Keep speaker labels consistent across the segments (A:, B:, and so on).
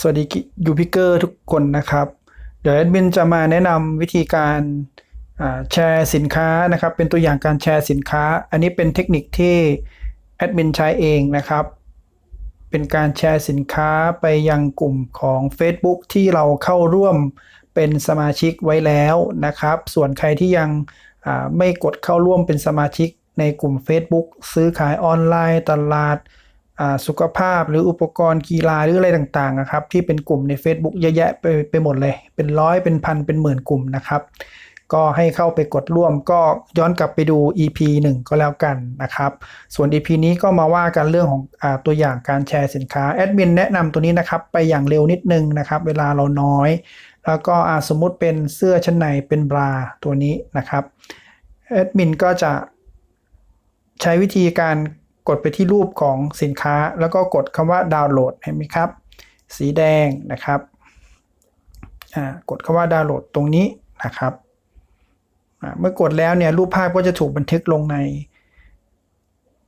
A: สวัสดียูพิเกอร์ทุกคนนะครับ เดี๋ยวแอดมินจะมาแนะนำวิธีการแชร์สินค้านะครับ เป็นตัวอย่างการแชร์สินค้า อันนี้เป็นเทคนิคที่แอดมินใช้เองนะครับ เป็นการแชร์สินค้าไปยังกลุ่มของ Facebook ที่เราเข้าร่วมเป็นสมาชิกไว้แล้วนะครับ ส่วนใครที่ยังไม่กดเข้าร่วมเป็นสมาชิกในกลุ่ม Facebook ซื้อขายออนไลน์ตลาด สุขภาพหรืออุปกรณ์กีฬาหรืออะไรต่างๆนะครับ ที่เป็นกลุ่มใน Facebook เยอะแยะไปไปหมดเลย เป็นร้อยเป็นพันเป็นหมื่นกลุ่มนะครับ ก็ให้เข้าไปกดร่วมก็ย้อนกลับไปดู EP 1 ก็แล้วกันนะครับ ส่วน EP นี้ก็มาว่ากันเรื่องของอตัวอย่างการแชร์สินค้าแอดมินแนะนำตัวนี้นะครับ ไปอย่างเร็วนิดนึงนะครับ เวลาเราน้อย แล้วก็สมมุติเป็นเสื้อชั้นในเป็นบราตัวนี้นะครับแอดมินก็จะใช้วิธีการ กดไปที่รูปของสินค้า แล้วก็กดคำว่าดาวน์โหลดเห็นไหมครับ สีแดงนะครับกดคำว่าดาวน์โหลดตรงนี้นะครับเมื่อกดแล้วเนี่ยรูปภาพก็จะถูกบันทึกลงใน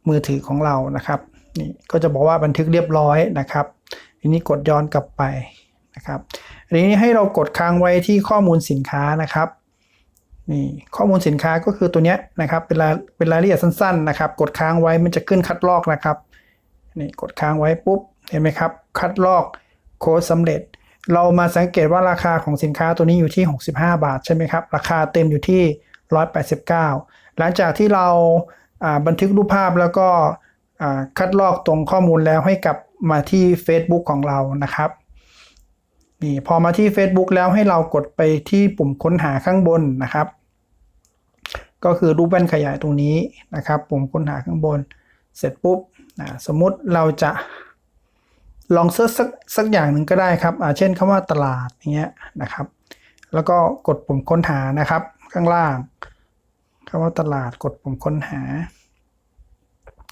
A: มือถือของเรานะครับนี่ก็จะบอกว่าบันทึกเรียบร้อยนะครับทีนี้กดย้อนกลับไปนะครับอันนี้ให้เรากดค้างไว้ที่ข้อมูลสินค้านะครับ นี่ข้อมูลสินค้าก็คือตัวเนี้ยนะครับเป็นรายเป็นรายละเอียดสั้นๆนะครับ กดค้างไว้มันจะขึ้นคัดลอกนะครับนี่กดค้างไว้ปุ๊บเห็นไหมครับ คัดลอกโค้ดสำเร็จ เรามาสังเกตว่าราคาของสินค้าตัวนี้อยู่ที่ 65 บาทใช่ไหมครับ ราคาเต็มอยู่ที่ 189 หลังจากที่เราบันทึกรูปภาพแล้วก็คัดลอกตรงข้อมูลแล้วให้กลับมาที่ Facebook ของเรานะครับนี่พอมาที่ Facebook แล้วให้เรากดไปที่ปุ่มค้นหาข้างบนนะครับ ก็คือรูปแว่นขยายตรงนี้นะครับปุ่มค้นหาข้างบน เสร็จปุ๊บนะสมมุติเราจะลองเซิร์ชสักสักอย่างหนึ่งก็ได้ครับอ่าเช่นคำว่าตลาดอย่างเงี้ยนะครับ แล้วก็กดปุ่มค้นหานะครับ ข้างล่างคำว่าตลาดกดปุ่มค้นหา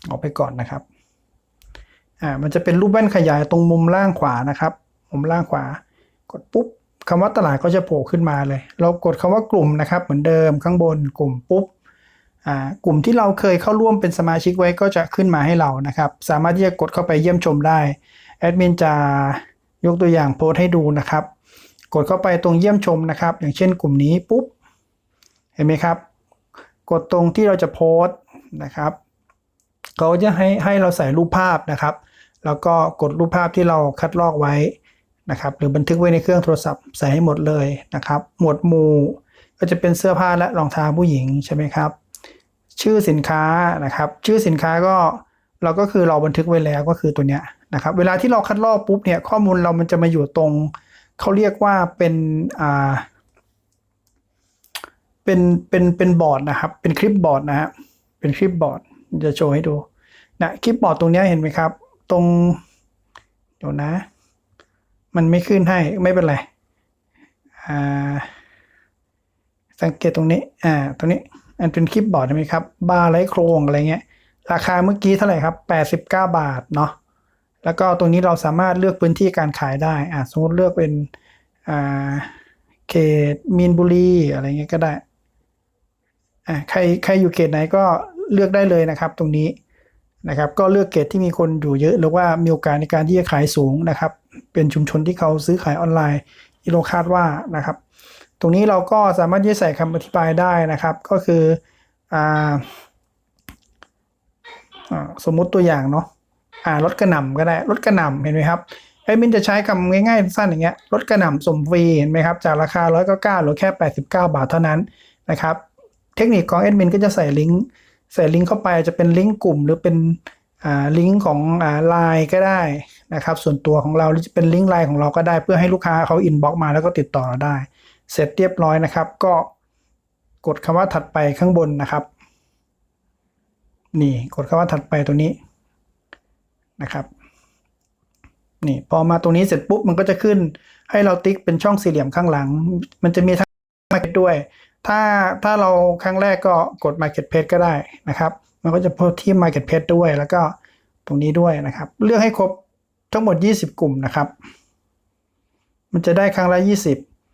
A: ออกไปก่อนนะครับอ่ามันจะเป็นรูปแว่นขยายตรงมุมล่างขวานะครับ มุมล่างขวากดปุ๊บ คำว่าตลาดก็จะโผล่ขึ้นมาเลย เรากดคำว่ากลุ่มนะครับ เหมือนเดิมข้างบนกลุ่มปุ๊บอ่ากลุ่มที่เราเคยเข้าร่วมเป็นสมาชิกไว้ก็จะขึ้นมาให้เรานะครับ สามารถที่จะกดเข้าไปเยี่ยมชมได้แอดมินจะยกตัวอย่างโพสต์ให้ดูนะครับ กดเข้าไปตรงเยี่ยมชมนะครับ อย่างเช่นกลุ่มนี้ปุ๊บเห็นไหมครับ กดตรงที่เราจะโพสต์นะครับเขาจะให้ให้เราใส่รูปภาพนะครับ แล้วก็กดรูปภาพที่เราคัดลอกไว้ นะครับหรือบันทึกไว้ในเครื่องโทรศัพท์ใส่ให้หมดเลยนะครับ หมวดหมู่ก็จะเป็นเสื้อผ้าและรองเท้าผู้หญิงใช่ไหมครับ ชื่อสินค้านะครับ ชื่อสินค้าก็เราก็คือเราบันทึกไว้แล้วก็คือตัวเนี้ยนะครับ เวลาที่เราคัดลอกปุ๊บเนี่ยข้อมูลเรามันจะมาอยู่ตรงเขาเรียกว่าเป็นอ่าเป็นเป็นเป็นบอร์ดนะครับ เป็นคลิปบอร์ดนะฮะเป็นคลิปบอร์ดจะโชว์ให้ดูนะคลิปบอร์ดตรงนี้เห็นไหมครับ ตรงเดี๋ยวนะ มันไม่ขึ้นให้ไม่เป็นไรสังเกตตรงนี้ อ่า ตรงนี้ อันเป็นคลิปบอร์ดใช่ไหมครับ บาร์ไรโครงอะไรเงี้ย ราคาเมื่อกี้เท่าไหร่ครับ 89 บาท เนาะ แล้วก็ตรงนี้เราสามารถเลือกพื้นที่การขายได้ อ่าสมมติเลือกเป็น อ่า เขตมีนบุรีอะไรเงี้ยก็ได้ อ่า ใคร ใครอยู่เขตไหนก็เลือกได้เลยนะครับ ตรงนี้ นะครับ ก็เลือกเขตที่มีคนอยู่เยอะ หรือว่ามีโอกาสในการที่จะขายสูงนะครับ เป็นชุมชนที่เขาซื้อขายออนไลน์ที่เราคาดว่านะครับ ตรงนี้เราก็สามารถที่จะใส่คำอธิบายได้นะครับ ก็คืออ่าสมมุติตัวอย่างเนาะอ่ารถกระหน่ำก็ได้รถกระหน่ำเห็นไหมครับไอ้มินจะใช้คำง่ายๆสั้นอย่างเงี้ยรถกระหน่ำสมฟรีเห็นไหมครับจากราคา 199หลือแค่ 89 บาทเท่านั้นนะครับเทคนิคของแอดมินก็จะใส่ลิงก์ใส่ลิงก์เข้าไปจะเป็นลิงก์กลุ่มหรือเป็น ลิงก์ของอ่าไลน์ก็ได้นะครับ ส่วนตัวของเราหรือจะเป็นลิงก์ไลน์ของเราก็ได้เพื่อให้ลูกค้าเขาอินบ็อกมาแล้วก็ติดต่อเราได้ เสร็จเรียบร้อยนะครับ ก็กดคำว่าถัดไปข้างบนนะครับ นี่กดคำว่าถัดไปตัวนี้นะครับนี่พอมาตรงนี้เสร็จปุ๊บมันก็จะขึ้นให้เราติ๊กเป็นช่องสี่เหลี่ยมข้างหลัง มันจะมีทั้ง Market ด้วย ถ้าถ้าเราครั้งแรกก็กด Market Page ก็ได้นะครับ มันก็จะพสที่ Market Page ด้วย แล้วก็ตรงนี้ด้วยนะครับ เลือกให้ครบทั้งหมด 20 กลุ่มนะครับ มันจะได้ครั้งละ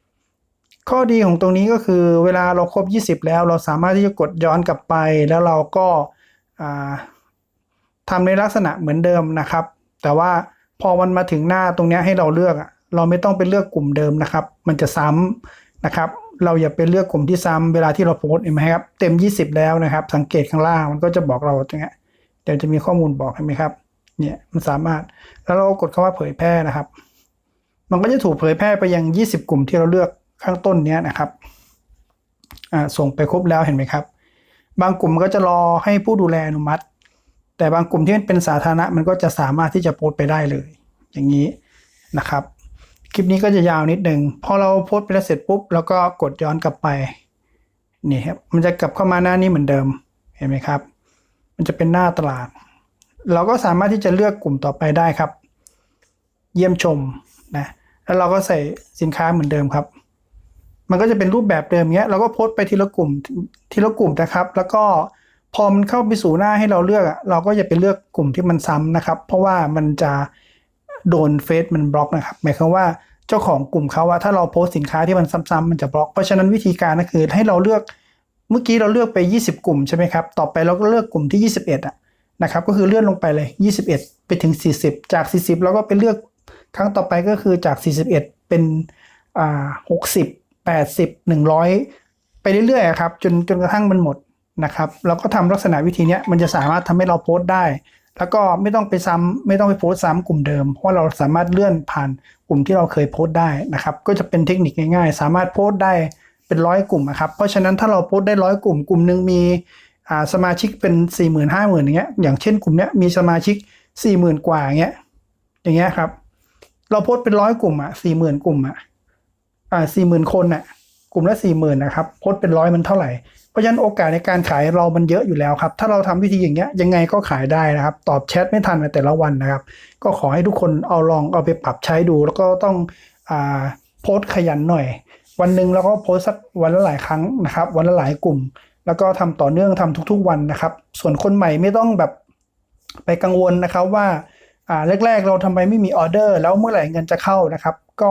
A: 20 ข้อดีของตรงนี้ก็คือเวลาเราครบ 20 แล้วเราสามารถที่จะกดย้อนกลับไป แล้วเราก็าทำในลักษณะเหมือนเดิมนะครับ แต่ว่าพอมันมาถึงหน้าตรงนี้ให้เราเลือก เราไม่ต้องไปเลือกกลุ่มเดิมนะครับ มันจะซ้ำนะครับ เราอย่าไปเลือกกลุ่มที่ซ้ำเวลาที่เราโพสต์เห็นไหมครับ เต็ม 20 แล้วนะครับ สังเกตข้างล่างมันก็จะบอกเราตรงเนี้ยเดี๋ยวจะมีข้อมูลบอกเห็นไหมครับ เนี่ยมันสามารถแล้วเรากดคำว่าเผยแพร่นะครับ มันก็จะถูกเผยแพร่ไปยัง 20 กลุ่มที่เราเลือกข้างต้นเนี้ยนะครับอ่าส่งไปครบแล้วเห็นไหมครับ บางกลุ่มก็จะรอให้ผู้ดูแลอนุมัติ แต่บางกลุ่มที่มันเป็นสาธารณะมันก็จะสามารถที่จะโพสต์ไปได้เลย อย่างนี้นะครับ คลิปนี้ก็จะยาวนิดหนึ่งพอเราโพสต์ไปแล้วเสร็จปุ๊บแล้วก็กดย้อนกลับไปนี่ครับมันจะกลับเข้ามาหน้านี้เหมือนเดิมเห็นไหมครับ มันจะเป็นหน้าตลาด เราก็สามารถที่จะเลือกกลุ่มต่อไปได้ครับ เยี่ยมชมนะแล้วเราก็ใส่สินค้าเหมือนเดิมครับ มันก็จะเป็นรูปแบบเดิมเนี้ยเราก็โพสต์ไปทีละกลุ่มทีละกลุ่มนะครับ แล้วก็พอมันเข้าไปสู่หน้าให้เราเลือกเราก็จะไปเลือกกลุ่มที่มันซ้ำนะครับ เพราะว่ามันจะ โดนเฟซมันบล็อกนะครับ หมายความว่าเจ้าของกลุ่มเขาว่าถ้าเราโพสต์สินค้าที่มันซ้ำๆมันจะบล็อก เพราะฉะนั้นวิธีการก็คือให้เราเลือกเมื่อกี้เราเลือกไป 20 กลุ่มใช่ไหมครับ ต่อไปเราก็เลือกกลุ่มที่ 21อะนะครับก็คือเลื่อนลงไปเลย 21 ไปถึง 40 จาก 40เราก็ไปเลือกครั้งต่อไปก็คือจาก 41 เป็นอ่า60 80 100 ไปเรื่อยๆครับจนจนกระทั่งมันหมดนะครับเราก็ทำลักษณะวิธีนี้มันจะสามารถทำให้เราโพสต์ได้ แล้วก็ไม่ต้องไปซ้ำไม่ต้องไปโพสต์ซ้ำกลุ่มเดิม เพราะเราสามารถเลื่อนผ่านกลุ่มที่เราเคยโพสต์ได้นะครับ ก็จะเป็นเทคนิคง่ายๆ สามารถโพสต์ได้เป็นร้อยกลุ่มนะครับ เพราะฉะนั้นถ้าเราโพสต์ได้ร้อยกลุ่มกลุ่มหนึ่งมีสมาชิกเป็น4ี่หมื่นห้าหมื่นอย่างเงี้ย อย่างเช่นกลุ่มเนี้ยมีสมาชิก4ี่หมื่นกว่าอย่างเงี้ย อย่างเงี้ยครับ เราโพสต์เป็นร้อยกลุ่มอะสี่หมื่นกลุ่มอะอ่าสี่หมื่นคนอะ กลุ่มละสี่หมื่นนะครับ โพสต์เป็นร้อยมันเท่าไหร่ เพราะฉะนั้นโอกาสในการขายเรามันเยอะอยู่แล้วครับ ถ้าเราทำวิธีอย่างเงี้ยยังไงก็ขายได้นะครับ ตอบแชทไม่ทันในแต่ละวันนะครับ ก็ขอให้ทุกคนเอาลองเอาไปปรับใช้ดู แล้วก็ต้องอ่าโพสต์ขยันหน่อย วันหนึ่งเราก็โพสต์สักวันละหลายครั้งนะครับ วันละหลายกลุ่ม แล้วก็ทำต่อเนื่องทำทุกๆวันนะครับ ส่วนคนใหม่ไม่ต้องแบบไปกังวลนะครับว่าอ่าแรก ๆ เราทำไมไม่มีออเดอร์ แล้วเมื่อไหร่เงินจะเข้านะครับ ก็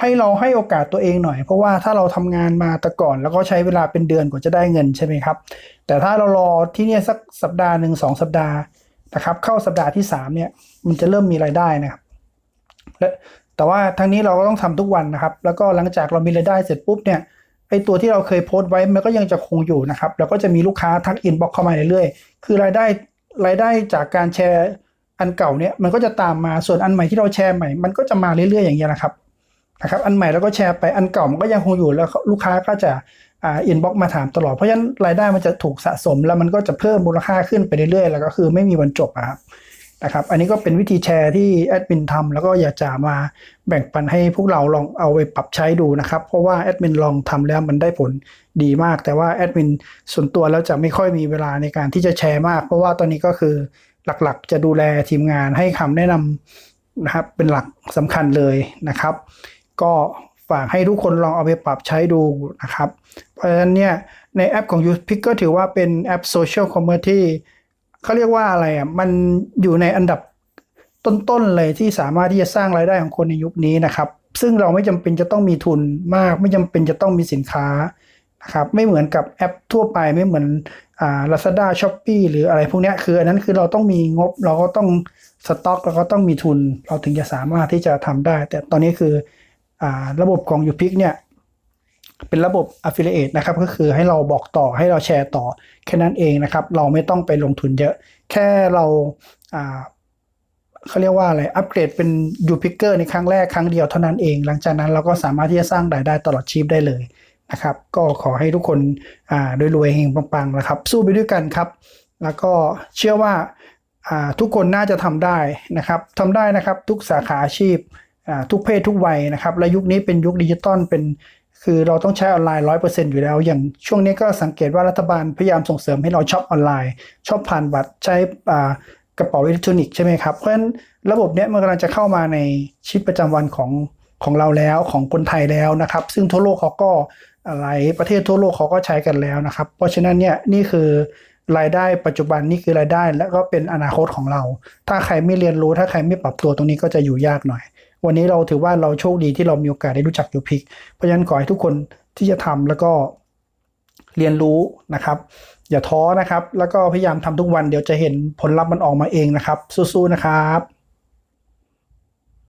A: ให้เราให้โอกาสตัวเองหน่อย เพราะว่าถ้าเราทำงานมาแต่ก่อน แล้วก็ใช้เวลาเป็นเดือนกว่าจะได้เงินใช่ไหมครับ แต่ถ้าเรารอที่เนี่ยสักสัปดาห์หนึ่งสองสัปดาห์นะครับ เข้าสัปดาห์ที่สามเนี่ยมันจะเริ่มมีรายได้นะครับและแต่ว่าทั้งนี้เราก็ต้องทำทุกวันนะครับ แล้วก็หลังจากเรามีรายได้เสร็จปุ๊บเนี่ยไอตัวที่เราเคยโพสต์ไว้มันก็ยังจะคงอยู่นะครับ แล้วก็จะมีลูกค้าทักอินบ็อกเข้ามาเรื่อยๆคือรายได้รายได้จากการแชร์อันเก่าเนี่ยมันก็จะตามมาส่วนอันใหม่ที่เราแชร์ใหม่ มันก็จะมาเรื่อยๆอย่างเงี้ยนะครับ นะครับอันใหม่เราก็แชร์ไปอันเก่ามันก็ยังคงอยู่แล้วลูกค้าก็จะอ่าอินบ็อกมาถามตลอด เพราะฉะนั้นรายได้มันจะถูกสะสม แล้วมันก็จะเพิ่มมูลค่าขึ้นไปเรื่อยๆ แล้วก็คือไม่มีวันจบอะครับนะครับอันนี้ก็เป็นวิธีแชร์ที่แอดมินทำแล้วก็อยากจะมาแบ่งปันให้พวกเราลองเอาไปปรับใช้ดูนะครับ เพราะว่าแอดมินลองทำแล้วมันได้ผลดีมาก แต่ว่าแอดมินส่วนตัวแล้วจะไม่ค่อยมีเวลาในการที่จะแชร์มาก เพราะว่าตอนนี้ก็คือหลักๆ จะดูแลทีมงานให้คำแนะนำนะครับเป็นหลักสำคัญเลยนะครับ ก็ฝากให้ทุกคนลองเอาไปปรับใช้ดูนะครับ เพราะฉะนั้นเนี่ยในแอปของ u p i c ก็ถือว่าเป็นแอปโซเชียลคอมเมอร์ที่เขาเรียกว่าอะไรอะ มันอยู่ในอันดับต้นๆเลยที่สามารถที่จะสร้างรายได้ของคนในยุคนี้นะครับ ซึ่งเราไม่จำเป็นจะต้องมีทุนมาก ไม่จำเป็นจะต้องมีสินค้านะครับ ไม่เหมือนกับแอปทั่วไปไม่เหมือนอ่า Lazada Shopee หรืออะไรพวกนี้คืออันนั้นคือเราต้องมีงบเราก็ต้องสต็อกเราก็ต้องมีทุน เราถึงจะสามารถที่จะทำได้ แต่ตอนนี้คือ ระบบของ u p i c เนี่ยเป็นระบบ affiliate นะครับก็คือให้เราบอกต่อให้เราแชร์ต่อแค่นั้นเองนะครับ เราไม่ต้องไปลงทุนเยอะ แค่เราเขาเรียกว่าอะไรอัปเกรดเป็น u p i c k e r ในครั้งแรกครั้งเดียวเท่านั้นเอง หลังจากนั้นเราก็สามารถที่จะสร้างรายได้ตลอดชีพได้เลยนะครับ ก็ขอให้ทุกคนรวยๆเฮงปังๆนะครับ สู้ไปด้วยกันครับ แล้วก็เชื่อว่าทุกคนน่าจะทำได้นะครับทำได้นะครับทุกสาขาอาชีพ ทุกเพศทุกวัยนะครับ และยุคนี้เป็นยุคดิจิตอลเป็นคือเราต้องใช้ออนไลน์ร้อยเปอร์เซ็นต์อยู่แล้ว อย่างช่วงนี้ก็สังเกตว่ารัฐบาลพยายามส่งเสริมให้เราช็อปออนไลน์ช็อปผ่านบัตรใช้กระเป๋าอิเล็กทรอนิกส์ใช่ไหมครับ เพราะฉะนั้นระบบเนี้ยมันกำลังจะเข้ามาในชีวิตประจำวันของของเราแล้วของคนไทยแล้วนะครับ ซึ่งทั่วโลกเขาก็หลายประเทศทั่วโลกเขาก็ใช้กันแล้วนะครับ เพราะฉะนั้นเนี่ยนี่คือรายได้ปัจจุบันนี่คือรายได้และก็เป็นอนาคตของเรา ถ้าใครไม่เรียนรู้ถ้าใครไม่ปรับตัวตรงนี้ก็จะอยู่ยากหน่อย วันนี้เราถือว่าเราโชคดีที่เรามีโอกาสได้รู้จักยูพิกเพราะฉะนั้นขอให้ทุกคนที่จะทำแล้วก็เรียนรู้นะครับ อย่าท้อนะครับ แล้วก็พยายามทำทุกวันเดี๋ยวจะเห็นผลลัพธ์มันออกมาเองนะครับ สู้ๆนะครับ